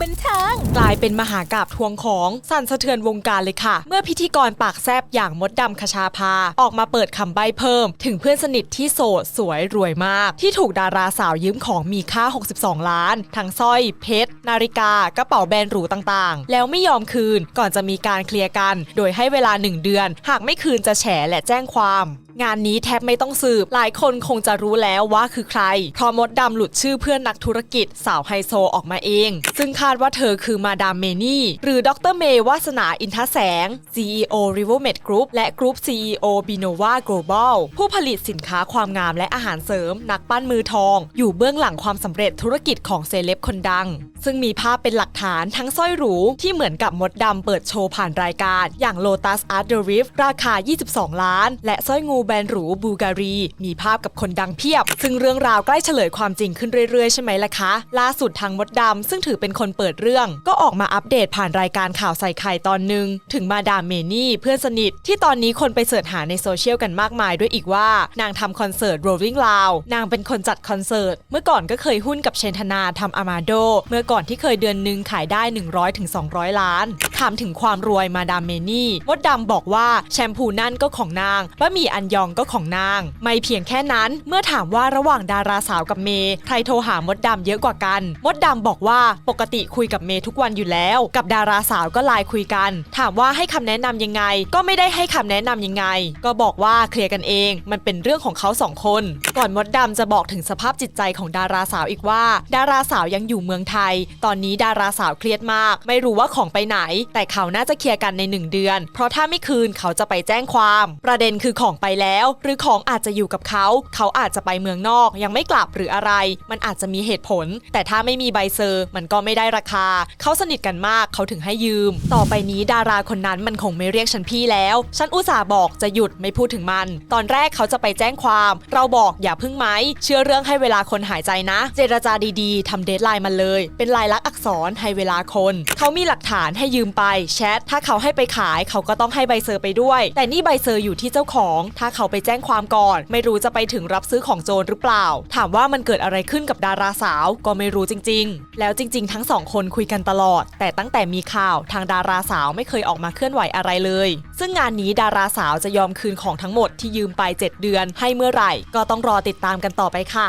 เป็นมหากราบทวงของสั่นสะเทือนวงการเลยค่ะ เมื่อพิธีกรปากแซบอย่างมดดำคชาภาออกมาเปิดคำใบ้เพิ่ม ถึงเพื่อนสนิทที่โสดสวยรวยมาก ที่ถูกดาราสาวยืมของมีค่า 62 ล้าน ทั้งสร้อยเพชร นาฬิกากระเป๋าแบรนด์หรูต่างๆ แล้วไม่ยอมคืนก่อนจะมีการเคลียร์กัน โดยให้เวลา 1 เดือน หากไม่คืนจะแฉและแจ้งความ งานนี้แทบไม่ต้องสืบ หลายคนคงจะรู้แล้วว่าคือใคร เพราะมดดำหลุดชื่อเพื่อนนักธุรกิจสาวไฮโซออกมาเอง ซึ่งคาดว่าเธอคือมาดามเมนี่ หรือดรเมย์วาสนาอินทแสง CEO Rivermed Group และ Group CEO Binova Global ผู้ผลิตสินค้าความงามและอาหารเสริม นักปั้นมือทอง อยู่เบื้องหลังความสำเร็จธุรกิจของเซเลบคนดัง ซึ่งมีภาพเป็นหลักฐานทั้งสร้อยหรูที่เหมือนกับมดดำเปิดโชว์ผ่านรายการ อย่าง Lotus Art the Rift ราคา 22 ล้าน และสร้อยงูแบรนด์หรูบูการี มีภาพกับคนดังเพียบ ซึ่งเรื่องราวใกล้เฉลยความจริงขึ้นเรื่อยๆ ใช่ไหมล่ะคะ ล่าสุดทางมดดำซึ่งถือเป็นคนเปิดเรื่อง ก็ออกมาอัปเดตผ่านรายการข่าวใส่ไข่ตอนหนึ่งถึงมาดามเมนี่เพื่อนสนิท ที่ตอนนี้คนไปเสิร์ชหาในโซเชียลกันมากมายด้วยอีกว่านางทำคอนเสิร์ต Rolling Loud นางเป็นคนจัดคอนเสิร์ต เมื่อก่อนก็เคยหุ้นกับเชนธนาทำอามาโด เมื่อก่อนที่เคยเดือนหนึ่งขายได้ 100ถึง200 ล้าน ถามถึงความรวยมาดามเมนี่มดดำบอกว่าแชมพูนั่นก็ของนางบะหมี่อันยองก็ของนาง ไม่เพียงแค่นั้นเมื่อถามว่าระหว่างดาราสาวกับเมย์ใครโทรหามดดำเยอะกว่ากันมดดำบอกว่าปกติคุยกับเมย์ทุกวันอยู่แล้ว กับดาราสาวก็ไลน์คุยกัน ถามว่าให้คำแนะนำยังไง ก็ไม่ได้ให้คำแนะนำยังไง ก็บอกว่าเคลียร์กันเอง มันเป็นเรื่องของเขาสองคน ก่อนมดดำจะบอกถึงสภาพจิตใจของดาราสาวอีกว่า ดาราสาวยังอยู่เมืองไทย ตอนนี้ดาราสาวเครียดมาก ไม่รู้ว่าของไปไหนแต่เขาน่าจะเคลียร์กันในหนึ่งเดือน เพราะถ้าไม่คืนเขาจะไปแจ้งความ ประเด็นคือของไปแล้ว หรือของอาจจะอยู่กับเขา เขาอาจจะไปเมืองนอก ยังไม่กลับหรืออะไร มันอาจจะมีเหตุผล แต่ถ้าไม่มีใบเซอร์ มันก็ไม่ได้ราคา เขาสนิทกันมากเขาถึงให้ยืม ต่อไปนี้ดาราคนนั้นมันคงไม่เรียกฉันพี่แล้ว ฉันอุตส่าห์บอกจะหยุดไม่พูดถึงมัน ตอนแรกเขาจะไปแจ้งความ เราบอกอย่าพึ่งไหม เชื่อเรื่องให้เวลาคนหายใจนะ เจรจาดีๆทำเดทไลน์มาเลย เป็นลายลักษณ์อักษรให้เวลาคน เขามีหลักฐานให้ยืมไปแชทถ้าเขาให้ไปขายเขาก็ต้องให้ใบเซอร์ไปด้วย แต่นี่ใบเซอร์อยู่ที่เจ้าของ ถ้าเขาไปแจ้งความก่อน ไม่รู้จะไปถึงรับซื้อของโจรหรือเปล่า ถามว่ามันเกิดอะไรขึ้นกับดาราสาวก็ไม่รู้จริง ๆ แล้วจริง ๆ ทั้งสองคนคุยกันตลอด แต่ตั้งแต่มีข่าวทางดาราสาวไม่เคยออกมาเคลื่อนไหวอะไรเลย ซึ่งงานนี้ดาราสาวจะยอมคืนของทั้งหมดที่ยืมไป 7 เดือน ให้เมื่อไหร่ ก็ต้องรอติดตามกันต่อไปค่ะ